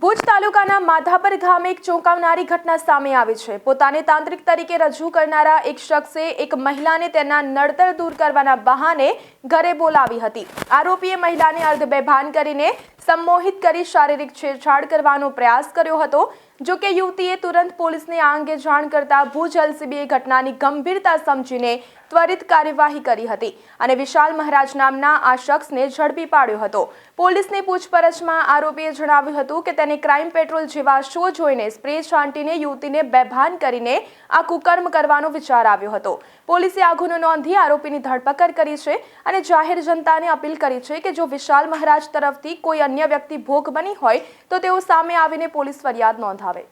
ભુજ તાલુકાના માધાપર ગામે એક ચોંકાવનારી ઘટના સામે આવી છે. પોતાને તાંત્રિક તરીકે રજૂ કરનારા એક શખ્સે એક મહિલાને તેના નડતર દૂર કરવાના બહાને ઘરે બોલાવી હતી. આરોપીએ મહિલાને અર્ધબેભાન કરીને સંમોહિત કરી શારીરિક છેડછાડ કરવાનો પ્રયાસ કર્યો હતો. જો કે યુવતીએ તુરંત પોલીસને આ અંગે જાણ કરતા ભુજ એલસીબીએ ઘટનાની ગંભીરતા સમજીને ત્વરિત કાર્યવાહી કરી હતી અને વિશાલ મહારાજ નામના આ શખ્સને ઝડપી પાડ્યો હતો. પોલીસની પૂછપરછમાં આરોપીએ જણાવ્યું હતું કે તેને ક્રાઇમ પેટ્રોલ જેવા શો જોઈને સ્પ્રે છાંટીને યુવતીને બેભાન કરીને આ કુકર્મ કરવાનો વિચાર આવ્યો હતો. પોલીસે આ ગુનો નોંધી આરોપીની ધરપકડ કરી છે અને જાહેર જનતાને અપીલ કરી છે કે જો વિશાલ મહારાજ તરફથી કોઈ અન્ય વ્યક્તિ ભોગ બની હોય તો તેઓ સામે આવીને પોલીસ ફરિયાદ નોંધાવે.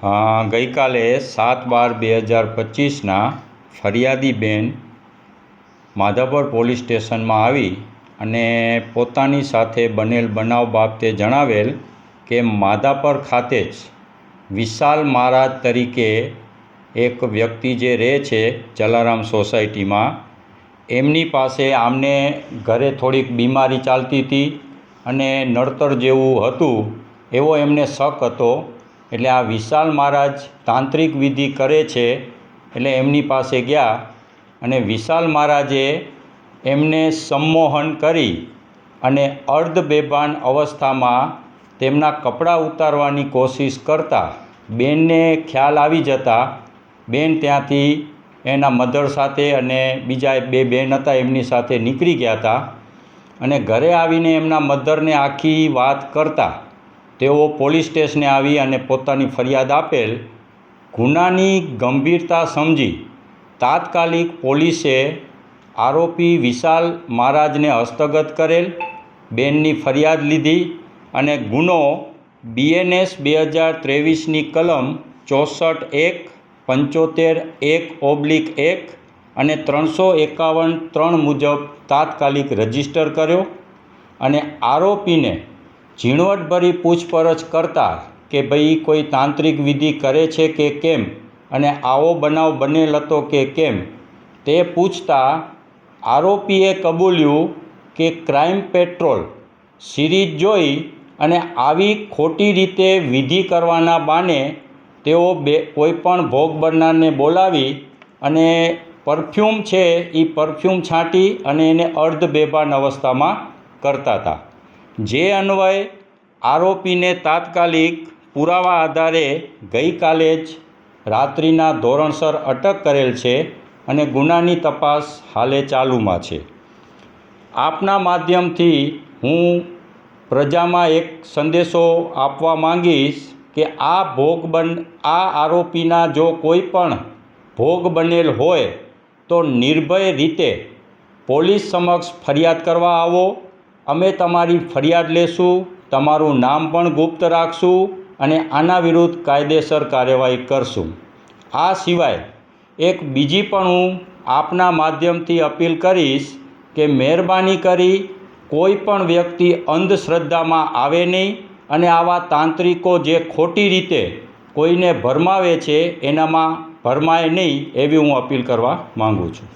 હા, ગઈકાલે સાત બાર બે હજાર પચીસના ફરિયાદી બેન માધાપર પોલીસ સ્ટેશનમાં આવી અને પોતાની સાથે બનેલ બનાવ બાબતે જણાવેલ કે માધાપર ખાતે જ વિશાલ મહારાજ તરીકે એક વ્યક્તિ જે રહે છે, જલારામ સોસાયટીમાં એમની પાસે આમને ઘરે થોડીક બીમારી ચાલતી હતી અને નડતર જેવું હતું, એવો એમને શક હતો. એટલે આ વિશાલ મહારાજ તાંત્રિક વિધિ કરે છે, એટલે એમની પાસે ગયા અને વિશાલ મહારાજે એમને સંમોહન કરી અને અર્ધ બેભાન અવસ્થામાં તેમના કપડાં ઉતારવાની કોશિશ કરતા, બેનને ખ્યાલ આવી જતા, બેન ત્યાંથી એના મધર સાથે અને બીજા બે બેન હતા, એમની સાથે નીકળી ગયા હતા અને ઘરે આવીને એમના મધરને આખી વાત કરતા. તેઓ પોલીસ સ્ટેશને આવી અને પોતાની ફરિયાદ આપેલ. ગુનાની ગંભીરતા સમજી તાત્કાલિક પોલીસે આરોપી વિશાલ મહારાજને હસ્તગત કરેલ, બેનની ફરિયાદ લીધી અને ગુનો બીએનએસ બે હજાર ત્રેવીસની કલમ ચોસઠ એક પંચોતેર એક ઓબ્લિક એક અને ત્રણસો એકાવન ત્રણ મુજબ તાત્કાલિક રજિસ્ટર કર્યો અને આરોપીને ઝીણવટભરી પૂછપરછ કરતા કે ભાઈ કોઈ તાંત્રિક વિધિ કરે છે કે કેમ અને આવો બનાવ બનેલ હતો કે કેમ તે પૂછતા આરોપીએ કબૂલ્યું કે ક્રાઇમ પેટ્રોલ સિરીઝ જોઈ અને આવી ખોટી રીતે વિધિ કરવાના બાને તેઓ બે કોઈપણ ભોગ બનનારને બોલાવી અને પરફ્યુમ છે એ પરફ્યુમ છાંટી અને એને અર્ધ બેભાન અવસ્થામાં કરતા હતા. જે અન્વયે આરોપીને તાત્કાલિક પુરાવા આધારે ગઈકાલે જ રાત્રિના ધોરણસર અટક કરેલ છે અને ગુનાની તપાસ હાલે ચાલુમાં છે. આપના માધ્યમથી હું પ્રજામાં એક સંદેશો આપવા માંગીશ કે આ ભોગ બન, આ આરોપીના જો કોઈ પણ ભોગ બનેલ હોય તો નિર્ભય રીતે પોલીસ સમક્ષ ફરિયાદ કરવા આવો. અમે તમારી ફરિયાદ લેશું, તમારું નામ પણ ગુપ્ત રાખશું અને આના વિરુદ્ધ કાયદેસર કાર્યવાહી કરશું. આ સિવાય એક બીજી પણ હું આપના માધ્યમથી અપીલ કરીશ કે મહેરબાની કરી કોઈ પણ વ્યક્તિ અંધશ્રદ્ધામાં આવે નહીં. અને આવા તાંત્રિકો જે ખોટી રીતે કોઈને ભરમાવે છે, એનામાં ભરમાય નહીં એવી હું અપીલ કરવા માગું છું.